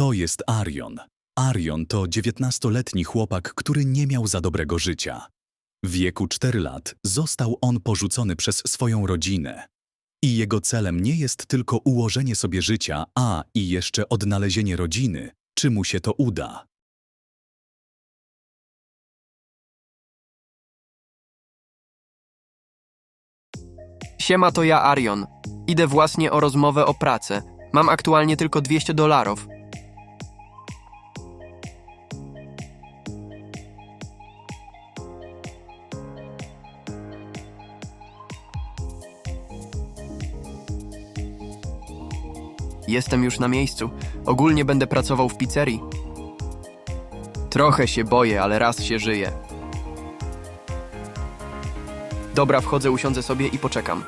To jest Arion. Arion to 19-letni chłopak, który nie miał za dobrego życia. W wieku 4 lat został on porzucony przez swoją rodzinę. I jego celem nie jest tylko ułożenie sobie życia, a i jeszcze odnalezienie rodziny, czy mu się to uda. Siema, to ja Arion. Idę właśnie o rozmowę o pracę. Mam aktualnie tylko 200 dolarów. Jestem już na miejscu. Ogólnie będę pracował w pizzerii. Trochę się boję, ale raz się żyje. Dobra, wchodzę, usiądę sobie i poczekam.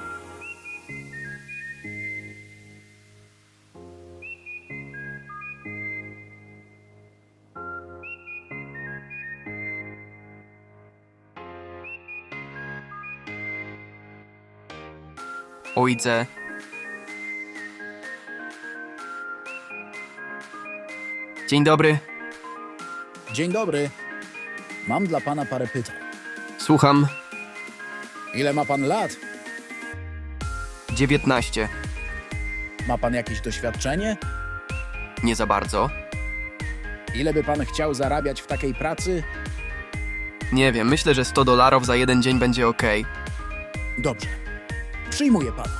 Ojcze. Dzień dobry, Dzień dobry. Mam dla pana parę pytań. słucham. Ile ma pan lat? 19. Ma pan jakieś doświadczenie? Nie za bardzo. Ile by pan chciał zarabiać w takiej pracy? Nie wiem, myślę, że 100 dolarów za jeden dzień będzie ok. Dobrze. Przyjmuję pana.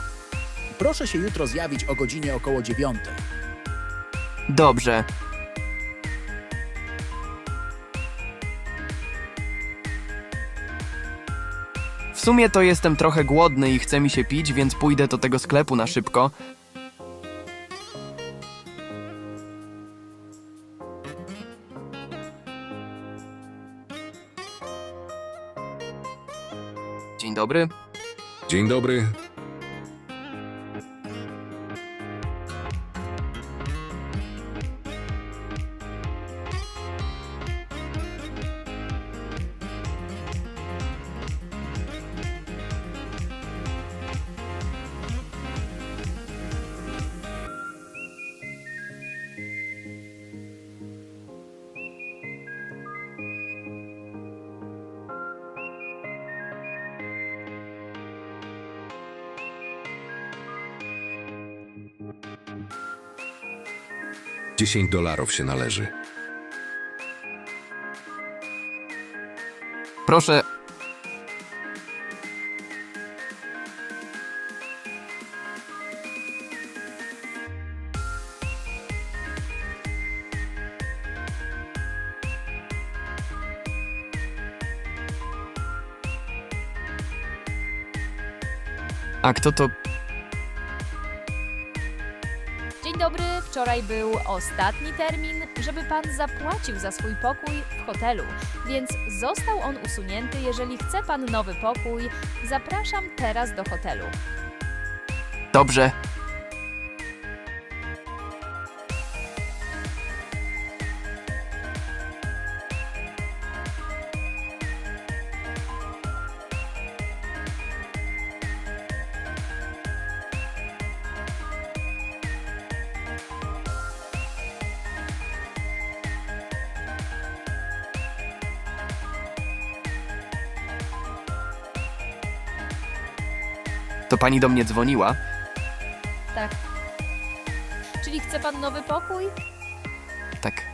Proszę się jutro zjawić o godzinie około dziewiątej. Dobrze. Sumie to jestem trochę głodny i chce mi się pić, więc pójdę do tego sklepu na szybko. Dzień dobry. Dzień dobry. Dziesięć dolarów się należy. Proszę. A kto to? Wczoraj był ostatni termin, żeby pan zapłacił za swój pokój w hotelu, więc został on usunięty. Jeżeli chce pan nowy pokój, zapraszam teraz do hotelu. Dobrze. To pani do mnie dzwoniła? Tak. Czyli chce pan nowy pokój? Tak.